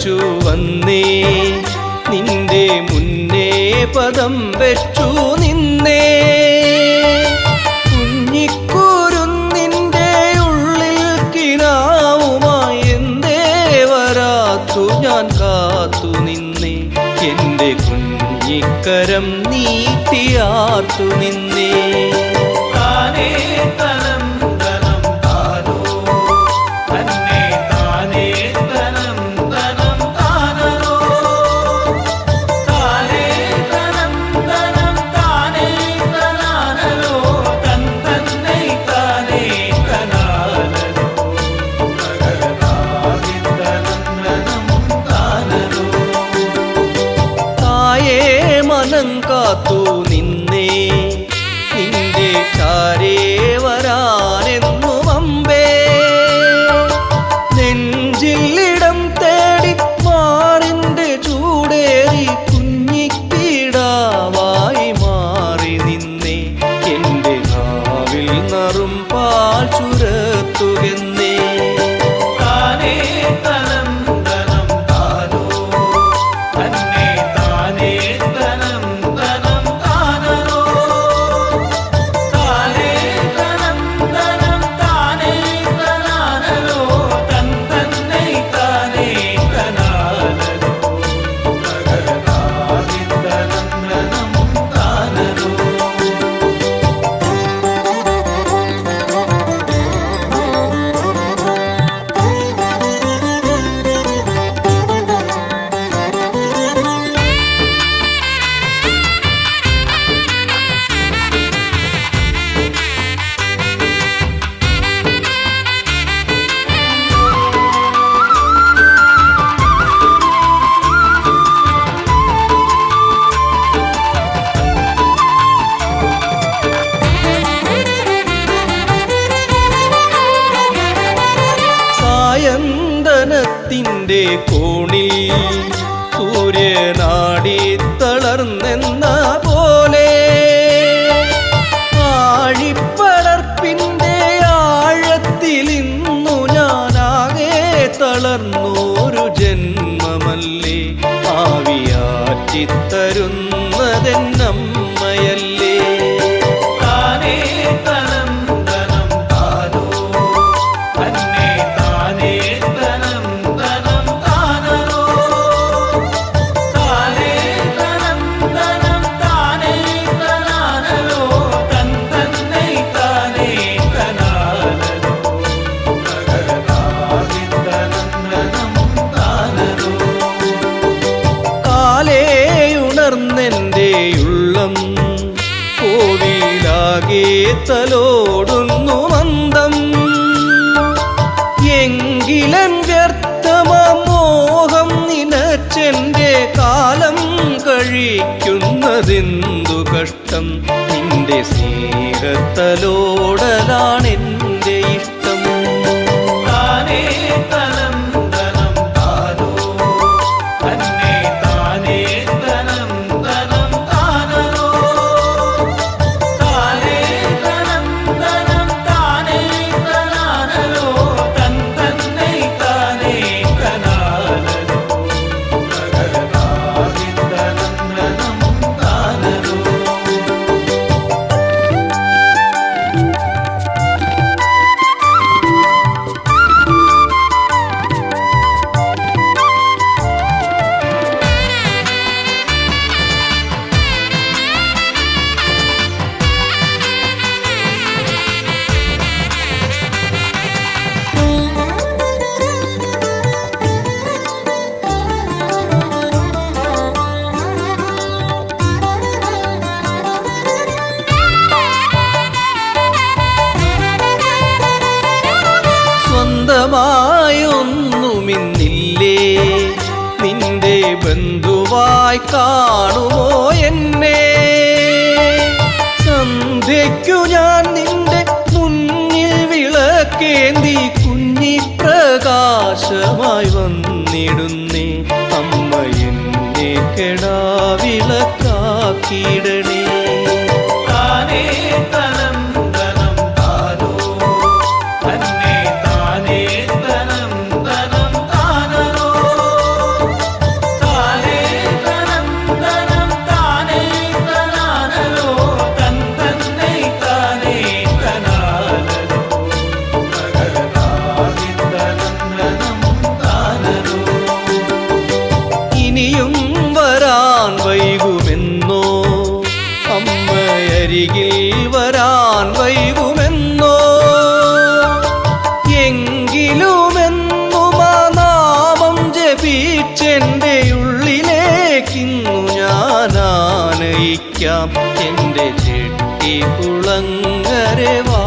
വെച്ചു വന്നേ. നിന്റെ മുന്നേ പദം വെച്ചു നിന്നേ. കുഞ്ഞിക്കൂരുന്നിന്റെ ഉള്ളിൽ കിനാവുമായി എന്തേ വരാത്തു ഞാൻ കാത്തു നിന്നേ. എന്റെ കുഞ്ഞിക്കരം നീട്ടിയാർത്തു നിന്നേ. കാത്തു നിന്നേ നിന്റെ ചാരേ സായന്തനത്തിന്റെ കോണിൽ സൂര്യനാടി തളർന്നെന്ന പോലെ ആഴിപ്പടർപ്പിന്റെ ആഴത്തിലിന്നു ഞാനാകെ തളർന്നോരു ജന്മമല്ലേ ആവിയാറ്റിത്തരുന്നതെന്നമ്മയല്ലേ കോവിലാകെ തലോടുന്നു മന്ദം. എങ്കിലൻ വ്യർത്ഥമോഹം നിനച്ചെന്റെ കാലം കഴിക്കുന്നതെന്തു കഷ്ടം? നിന്റെ സ്നേഹത്തലോടലാണെന്റെ ഇഷ്ടം. സ്വന്തമായൊന്നുമിന്നില്ലേ നിന്റെ ബന്ധുവായി കാണുമോ എന്നെ? സന്ധ്യയ്ക്കു ഞാൻ നിന്റെ മുന്നിൽ വിളക്കേന്തി കുഞ്ഞി പ്രകാശമായി വന്നിടുന്നേ. അമ്മ എന്നെ കെടാവിളക്കാക്കിയിടണേ താനേ arrebatar.